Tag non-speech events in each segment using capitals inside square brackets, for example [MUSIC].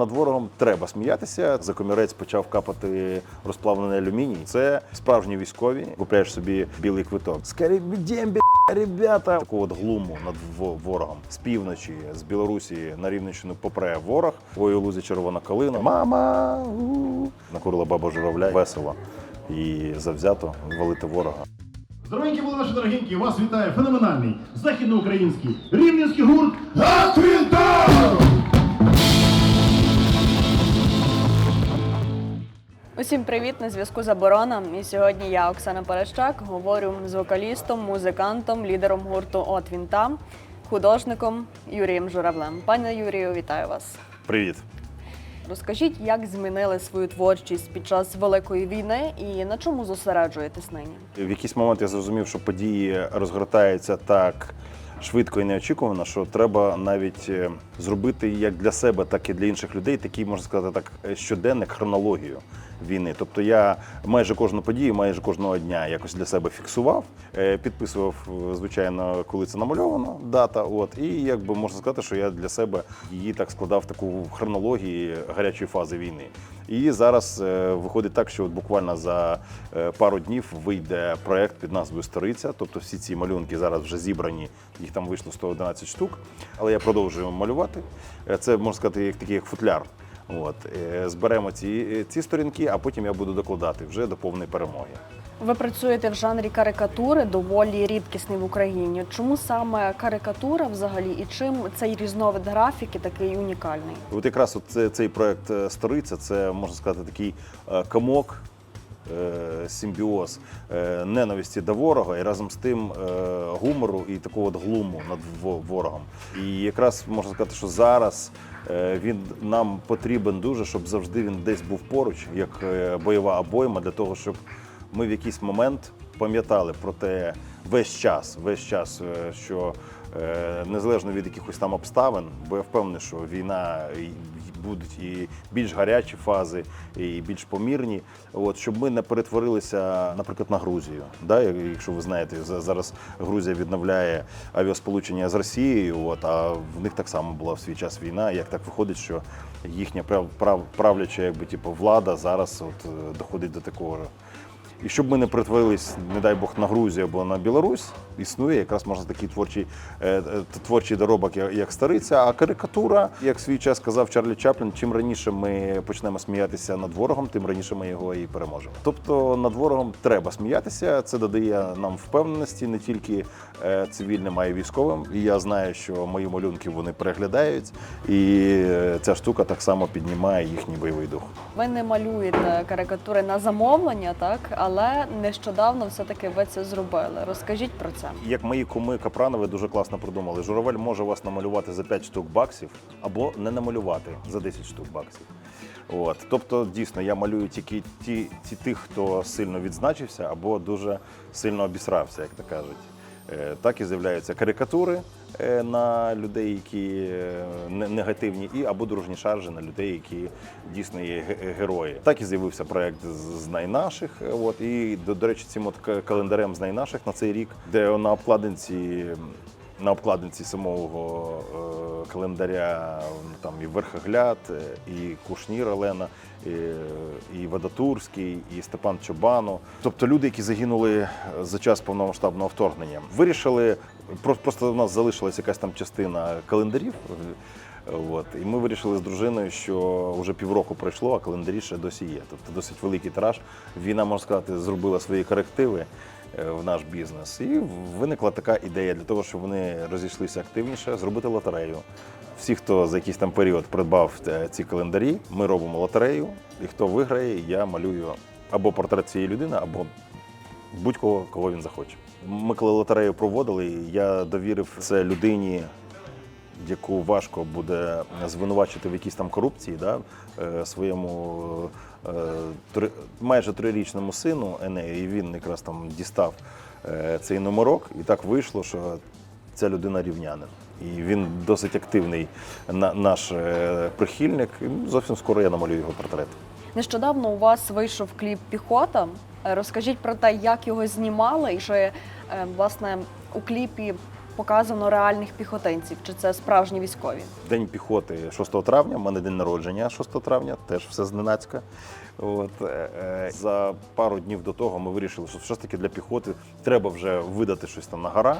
над ворогом треба сміятися. За комірець почав капати розплавлений алюміній. Це справжні військові. Купляєш собі білий квиток. Скорі дембі, ребята. Таку от глуму над ворогом з півночі, з Білорусі на Рівненщину попре ворог. Ой, у лузі червона калина. Мама! Накурила баба журавля. Весело і завзято валити ворога. Здоровенькі були наші дорогенькі, вас вітає феноменальний західноукраїнський рівненський гурт Гатвінтар! Усім привіт! На зв'язку Заборона. І сьогодні я, Оксана Паращак, говорю з вокалістом, музикантом, лідером гурту От Вінта, художником Юрієм Журавлем. Пане Юрію, вітаю вас. Привіт! Розкажіть, як змінили свою творчість під час великої війни і на чому зосереджуєтесь нині? В якийсь момент я зрозумів, що події розгортаються так швидко і неочікувано, що треба навіть е, зробити як для себе, так і для інших людей такий, можна сказати, так е, щоденник хронологію війни. Тобто я майже кожну подію, майже кожного дня якось для себе фіксував, е, підписував, е, звичайно, коли це намальовано, дата. От і якби можна сказати, що я для себе її так складав в таку хронології гарячої фази війни. І зараз е, виходить так, що от буквально за пару днів вийде проект під назвою Сториця. Тобто всі ці малюнки зараз вже зібрані, їх там вийшло 111 штук. Але я продовжую малювати. Це можна сказати, як такий як футляр. От е, зберемо ці, е, ці сторінки, а потім я буду докладати вже до повної перемоги. Ви працюєте в жанрі карикатури, доволі рідкісний в Україні. Чому саме карикатура взагалі і чим цей різновид графіки такий унікальний? От якраз от це- цей проект е, Сториця, це можна сказати такий комок. Е, Симбіоз е, ненависті до ворога і разом з тим е, гумору і такого от глуму над ворогом. І якраз можна сказати, що зараз він нам потрібен дуже, щоб завжди він десь був поруч, як бойова обойма, для того, щоб ми в якийсь момент пам'ятали про те весь час, весь час, що незалежно від якихось там обставин, бо я впевнений, що війна будуть і більш гарячі фази, і більш помірні. От щоб ми не перетворилися, наприклад, на Грузію. Да? Якщо ви знаєте, за- зараз Грузія відновляє авіасполучення з Росією, от, а в них так само була в свій час війна. Як так виходить, що їхня прав, прав, правляча якби, типу, влада зараз от, е, доходить до такого. І щоб ми не притворились, не дай Бог, на Грузію або на Білорусь, існує якраз можна такий творчий, е, е, творчий доробок, як, стариця, а карикатура, як свій час сказав Чарлі Чаплін, чим раніше ми почнемо сміятися над ворогом, тим раніше ми його і переможемо. Тобто над ворогом треба сміятися. Це додає нам впевненості не тільки е, цивільним, а й військовим. І я знаю, що мої малюнки вони переглядають, і ця штука так само піднімає їхній бойовий дух. Ви не малюєте карикатури на замовлення, так але нещодавно все-таки ви це зробили. Розкажіть про це. Як мої куми Капранови дуже класно придумали, журавель може вас намалювати за 5 штук баксів або не намалювати за 10 штук баксів. От. Тобто, дійсно, я малюю тільки ті, ті тих, хто сильно відзначився або дуже сильно обісрався, як то кажуть. Е, Так і з'являються карикатури на людей, які е, не- негативні, і або дружні шаржі на людей, які дійсно є герої. Так і з'явився проект з найнаших. е, От і до речі, цим от календарем з найнаших на цей рік, де на обкладинці. На обкладинці самого е, календаря там і Верхогляд, е, і Кушнір Олена, і, і Вадатурський, і Степан Чобано. Тобто люди, які загинули за час повномасштабного вторгнення, вирішили просто у нас залишилась якась там частина календарів. е, От і ми вирішили з дружиною, що вже півроку пройшло, а календарі ще досі є. Тобто досить великий тираж. Війна, можна сказати, зробила свої корективи е, в наш бізнес. І виникла така ідея для того, щоб вони розійшлися активніше, зробити лотерею. Всі, хто за якийсь там період придбав е, ці календарі, ми робимо лотерею, і хто виграє, я малюю або портрет цієї людини, або будь-кого, кого він захоче. Ми коли лотерею проводили, я довірив це людині, яку важко буде звинувачити в якійсь там корупції, да, е, своєму е, майже трирічному сину Енею, і він якраз там дістав е, цей номерок, і так вийшло, що ця людина рівнянин. І він досить активний на, наш е, прихильник. І ну, зовсім скоро я намалюю його портрет. Нещодавно у вас вийшов кліп Піхота. Е, Розкажіть про те, як його знімали, і що е, власне у кліпі показано реальних піхотинців? Чи це справжні військові? День піхоти 6 травня, в мене день народження 6 травня, теж все зненацька. От, е, е, за пару днів до того ми вирішили, що все ж таки для піхоти треба вже видати щось там на гора.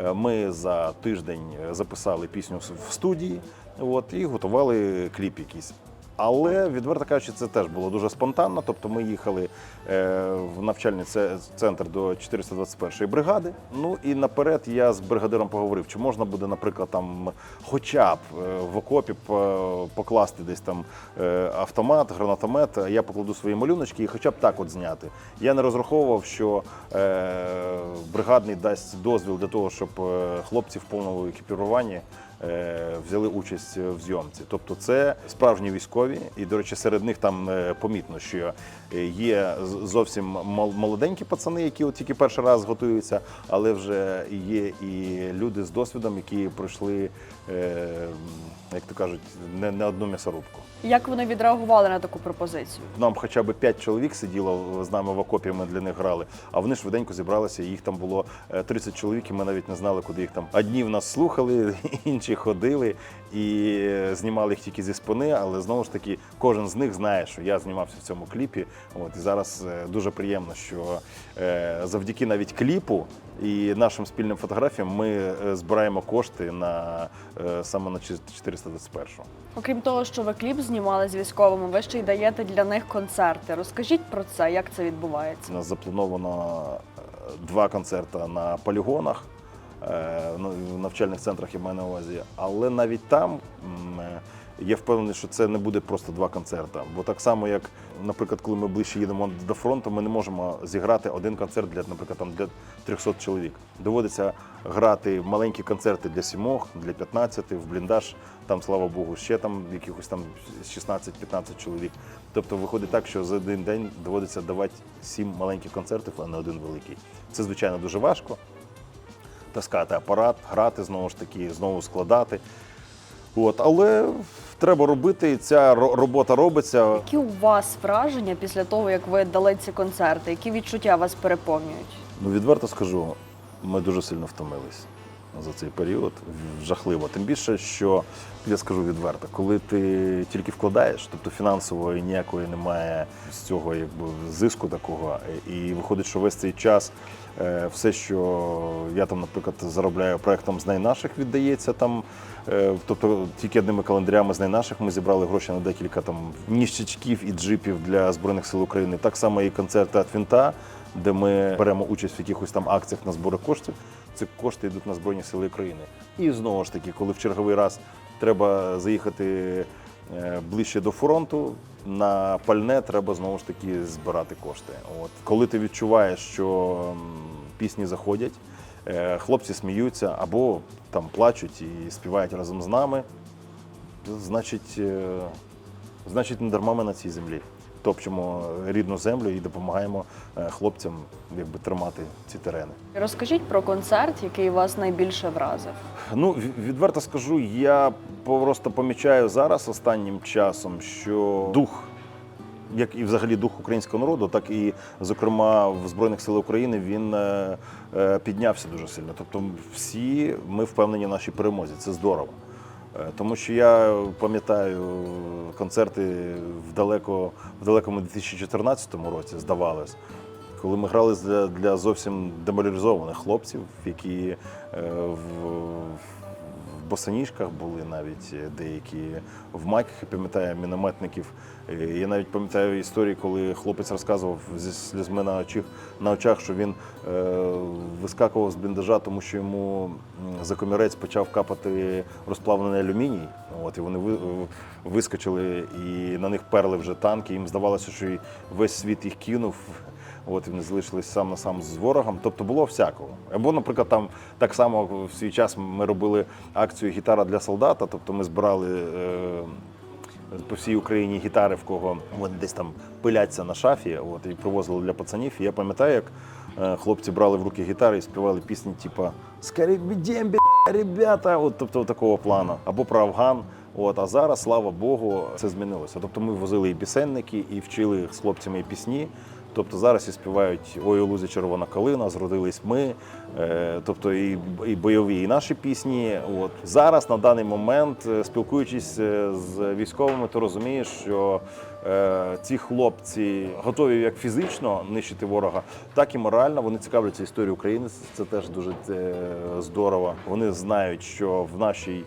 Е, Ми за тиждень записали пісню в студії от, і готували кліп якийсь. Але відверто кажучи, це теж було дуже спонтанно. Тобто ми їхали е, в навчальний центр до 421-ї бригади. Ну і наперед я з бригадиром поговорив, чи можна буде, наприклад, там хоча б е, в окопі покласти десь там е, автомат, гранатомет. Я покладу свої малюночки і хоча б так от зняти. Я не розраховував, що е, бригадний дасть дозвіл для того, щоб е, хлопці в повному екіпіруванні е, взяли участь в зйомці. Тобто це справжні військові, і, до речі, серед них там е, помітно, що е, є зовсім молоденькі пацани, які от тільки перший раз готуються, але вже є і люди з досвідом, які пройшли, е, як то кажуть, не, не одну м'ясорубку. Як вони відреагували на таку пропозицію? Нам хоча б 5 чоловік сиділо з нами в окопі, ми для них грали. А вони швиденько зібралися. Їх там було е, 30 чоловік, і ми навіть не знали, куди їх там. Одні в нас слухали, [LAUGHS] інші ходили і знімали їх тільки зі спини. Але знову ж таки, кожен з них знає, що я знімався в цьому кліпі. От і зараз е, дуже приємно, що е, завдяки навіть кліпу і нашим спільним фотографіям ми е, збираємо кошти на саме на 421. Окрім того, що ви кліп знімали з військовими, ви ще й даєте для них концерти. Розкажіть про це, як це відбувається? У нас заплановано два концерти на полігонах, в навчальних центрах я маю на увазі. Але навіть там е, я впевнений, що це не буде просто два концерти. Бо так само, як, наприклад, коли ми ближче їдемо до фронту, ми не можемо зіграти один концерт для, наприклад, там, для 300 чоловік. Доводиться грати маленькі концерти для сімох, для 15, в бліндаж. Там, слава Богу, ще там якихось там 16-15 чоловік. Тобто виходить так, що за один день доводиться давати сім маленьких концертів, а не один великий. Це, звичайно, дуже важко. Таскати апарат, грати знову ж таки, знову складати. От, але треба робити, і ця робота робиться. Які у вас враження після того, як ви дали ці концерти? Які відчуття вас переповнюють? Ну, відверто скажу, ми дуже сильно втомились за цей період. Жахливо. Тим більше, що я скажу відверто, коли ти тільки вкладаєш, тобто фінансової ніякої немає з цього якби зиску такого, і виходить, що весь цей час е, все, що я там, наприклад, заробляю проектом з найнаших, віддається там. Е, Тобто тільки одними календарями з найнаших ми зібрали гроші на декілька там ніщичків і джипів для Збройних сил України. Так само і концерти від де ми беремо участь в якихось там акціях на збори коштів. Ці кошти йдуть на Збройні Сили України. І знову ж таки, коли в черговий раз треба заїхати е, ближче до фронту, на пальне треба знову ж таки збирати кошти. От коли ти відчуваєш, що пісні заходять, е, хлопці сміються або там плачуть і співають разом з нами, значить, е, значить, не дарма ми на цій землі. Топчемо рідну землю і допомагаємо е, хлопцям якби, тримати ці терени. Розкажіть про концерт, який вас найбільше вразив. Ну, відверто скажу, я просто помічаю зараз останнім часом, що дух, як і взагалі дух українського народу, так і, зокрема, в Збройних силах України він е, е, піднявся дуже сильно. Тобто, всі ми впевнені в нашій перемозі. Це здорово. Е, Тому що я пам'ятаю концерти в, далеко, в далекому 2014 році, здавалось, коли ми грали для, для зовсім деморалізованих хлопців, які е, в, босоніжках були навіть е, деякі в майках, я пам'ятаю, мінометників. Е, Я навіть пам'ятаю історії, коли хлопець розказував зі слізьми на очах, на очах що він е, вискакував з бліндажа, тому що йому за комірець почав капати розплавлений алюміній. От, і вони ви- вискочили і на них перли вже танки. Їм здавалося, що весь світ їх кинув. От вони залишились сам на сам з ворогом. Тобто було всякого. Або, наприклад, там так само в свій час ми робили акцію Гітара для солдата. Тобто ми збирали е, по всій Україні гітари, в кого вони десь там пиляться на шафі, от і привозили для пацанів. І я пам'ятаю, як е, хлопці брали в руки гітари і співали пісні, типу «Скорей бі**, ребята, от тобто такого плану, або про Афган. От, а зараз, слава Богу, це змінилося. Тобто ми возили і пісенники, і вчили з хлопцями пісні. Тобто зараз і співають Ой, у лузі червона калина, зродились ми, е, тобто і, і бойові, і наші пісні. От зараз на даний момент, е, спілкуючись е, з військовими, ти розумієш, що ці хлопці готові як фізично нищити ворога, так і морально. Вони цікавляться історією України. Це теж дуже здорово. Вони знають, що в нашій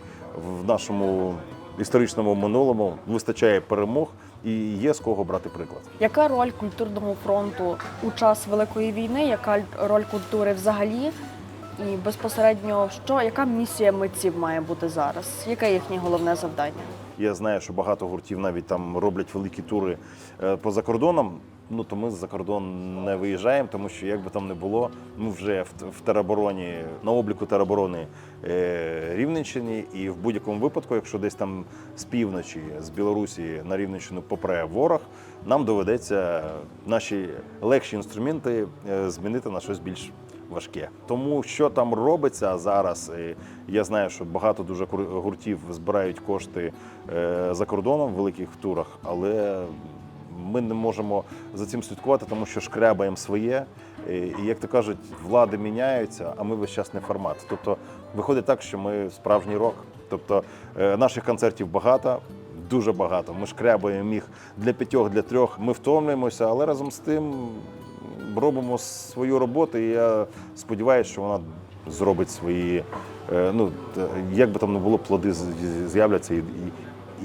в нашому історичному минулому вистачає перемог і є з кого брати приклад. Яка роль культурного фронту у час Великої війни? Яка роль культури взагалі? І безпосередньо що, яка місія митців має бути зараз? Яке їхнє головне завдання? Я знаю, що багато гуртів навіть там роблять великі тури по поза кордоном. Ну то ми за кордон не виїжджаємо, тому що як би там не було, ми вже в, в теробороні на обліку тероборони е, Рівненщині, і в будь-якому випадку, якщо десь там з півночі, з Білорусі на Рівненщину попре ворог, нам доведеться наші легші інструменти е, змінити на щось більш важке. Тому що там робиться зараз, я знаю, що багато дуже гуртів збирають кошти е, за кордоном в великих турах, але ми не можемо за цим слідкувати, тому що шкрябаємо своє. І як то кажуть, влади міняються, а ми весь час не формат. Тобто виходить так, що ми справжній рок. Тобто е, наших концертів багато. Дуже багато. Ми шкрябаємо їх для п'ятьох, для трьох. Ми втомлюємося, але разом з тим робимо свою роботу, і я сподіваюся, що вона зробить свої. е, Ну, як би там не було, плоди з'являться і,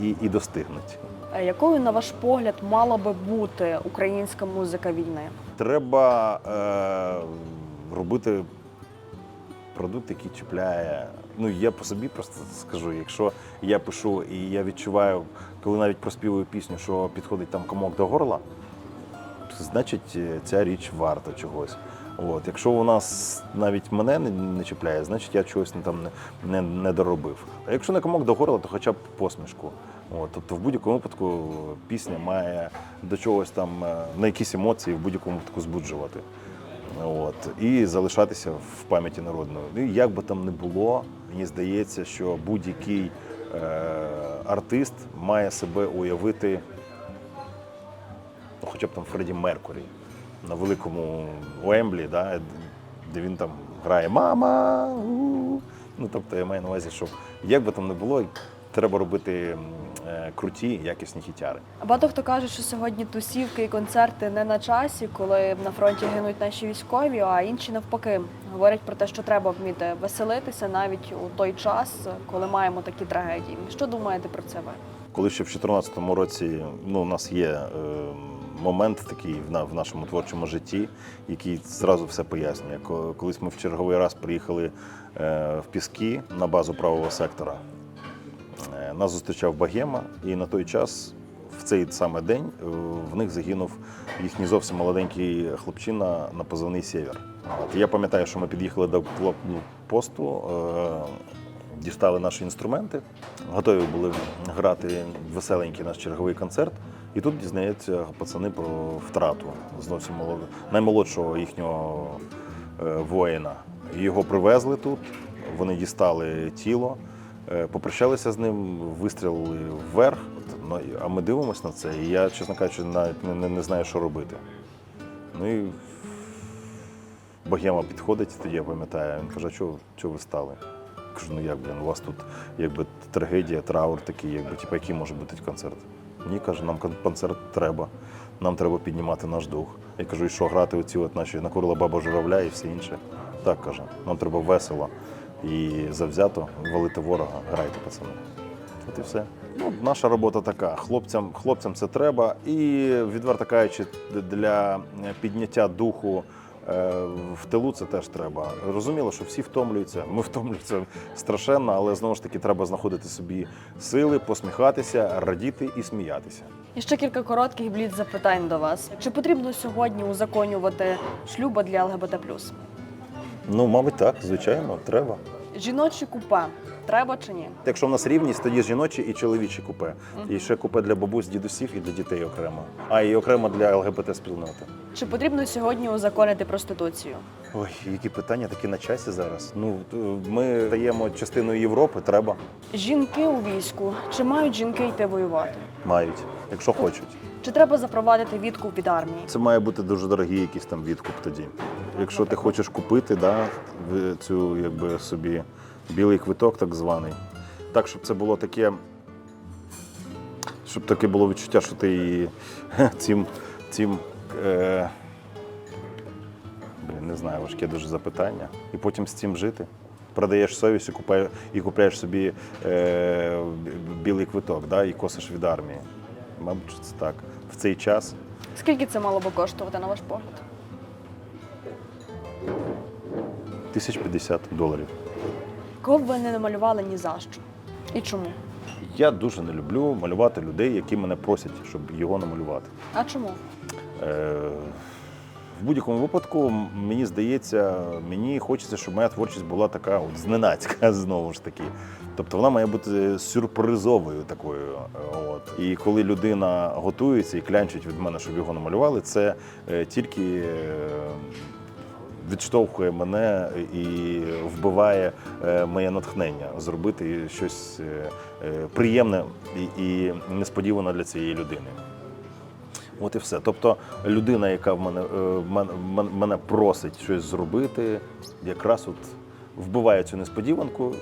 і, і, достигнуть. Е, Якою, на ваш погляд, мала би бути українська музика війни? Треба е, робити продукт, який чіпляє. Ну, я по собі просто скажу, якщо я пишу і я відчуваю, коли навіть проспівую пісню, що підходить там комок до горла, значить е, ця річ варта чогось. От, якщо нас навіть мене не, не чіпляє, значить я чогось там не, не, не доробив. А якщо не комок до горла, то хоча б посмішку. От, тобто в будь-якому випадку пісня має до чогось там е, на якісь емоції в будь-якому випадку збуджувати. От, і залишатися в пам'яті народної. Ну, і як би там не було, мені здається, що будь-який е, артист має себе уявити ну, хоча б там Фредді Меркурі на великому Уемблі, да, де він там грає Мама. у». Ну, тобто я маю на увазі, що як би там не було, треба робити е, круті, якісні хітяри. Багато хто каже, що сьогодні тусівки і концерти не на часі, коли на фронті гинуть наші військові, а інші навпаки говорять про те, що треба вміти веселитися навіть у той час, коли маємо такі трагедії. Що думаєте про це ви? Коли ще в 2014 році ну, у нас є е, момент такий в, нашому творчому житті, який зразу все пояснює. Колись ми в черговий раз приїхали е, в Піски на базу правого сектора. Е, Нас зустрічав Богема, і на той час, в цей саме день, е, в них загинув їхній зовсім молоденький хлопчина на позивний Сєвєр. Я пам'ятаю, що ми під'їхали до посту, дістали наші інструменти, готові були грати веселенький наш черговий концерт. І тут дізнаються пацани про втрату зовсім молодого, наймолодшого їхнього е, воїна. Його привезли тут, вони дістали тіло, е, попрощалися з ним, вистрілили вверх. Ну, А ми дивимося на це, і я, чесно кажучи, навіть не, не, не знаю, що робити. Ну і Богема підходить, тоді я пам'ятаю, він каже, що, що ви стали? Кажу, ну як, блін, у вас тут якби трагедія, траур такий, якби, типу, який може бути концерт? Ні, каже, нам концерт треба. Нам треба піднімати наш дух. Я кажу, і що грати оці от наші накурила баба журавля і все інше. Так каже, нам треба весело і завзято валити ворога. Грайте, пацани. От і все. Ну, наша робота така. Хлопцям, хлопцям це треба. І відверто кажучи, для підняття духу в тилу це теж треба. Розуміло, що всі втомлюються. Ми втомлюємося страшенно, але знову ж таки треба знаходити собі сили, посміхатися, радіти і сміятися. І ще кілька коротких блід запитань до вас. Чи потрібно сьогодні узаконювати шлюби для ЛГБТ+. Ну, мабуть, так, звичайно, треба. Жіночі купе треба чи ні? Якщо в нас рівність, тоді жіночі і чоловічі купе. І ще купе для бабусь, дідусів і для дітей окремо. А і окремо для ЛГБТ спільноти. Чи потрібно сьогодні узаконити проституцію? Ой, які питання такі на часі зараз. Ну ми стаємо частиною Європи, треба. Жінки у війську. Чи мають жінки йти воювати? Мають, якщо хочуть. Чи треба запровадити відкуп від армії? Це має бути дуже дорогий якийсь там відкуп тоді. Якщо ти хочеш купити да, цю якби собі білий квиток, так званий, так, щоб це було таке, щоб таке було відчуття, що ти і [LAUGHS] цим, цим е, блін, не знаю, важке дуже запитання. І потім з цим жити. Продаєш совість і купаєш, і купляєш собі е, білий квиток, да, і косиш від армії. Мабуть, це так. В цей час Скільки це мало би коштувати, на ваш погляд? 1050 доларів. Кого б ви не намалювали ні за що? І чому? Я дуже не люблю малювати людей, які мене просять, щоб його намалювати. А чому? Е, в будь-якому випадку, мені здається, мені хочеться, щоб моя творчість була така от зненацька [LAUGHS] знову ж таки. Тобто вона має бути сюрпризовою такою. От. І коли людина готується і клянчить від мене, щоб його намалювали, це е, тільки е, відштовхує мене і вбиває е, моє натхнення зробити щось приємне і несподіване для цієї людини. От і все. Тобто людина, яка в мене, е, мен- мен- мене просить щось зробити, якраз от вбиває цю несподіванку,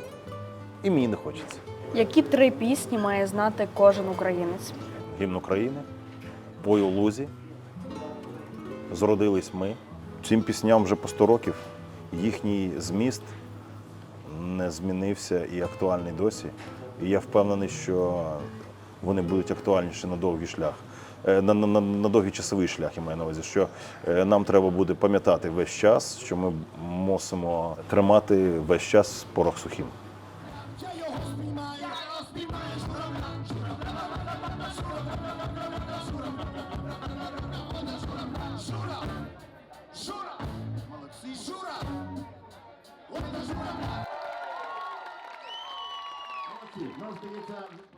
і мені не хочеться. Які три пісні має знати кожен українець? Гімн України, Пой у лузі, Зродились ми. Цим пісням вже по 100 років. Їхній зміст не змінився і актуальний досі. І я впевнений, що вони будуть актуальніші на довгий шлях. Е, На, на, на, довгий часовий шлях я маю на увазі, що е, нам треба буде пам'ятати весь час, що ми мусимо тримати весь час порох сухим. Нам здається,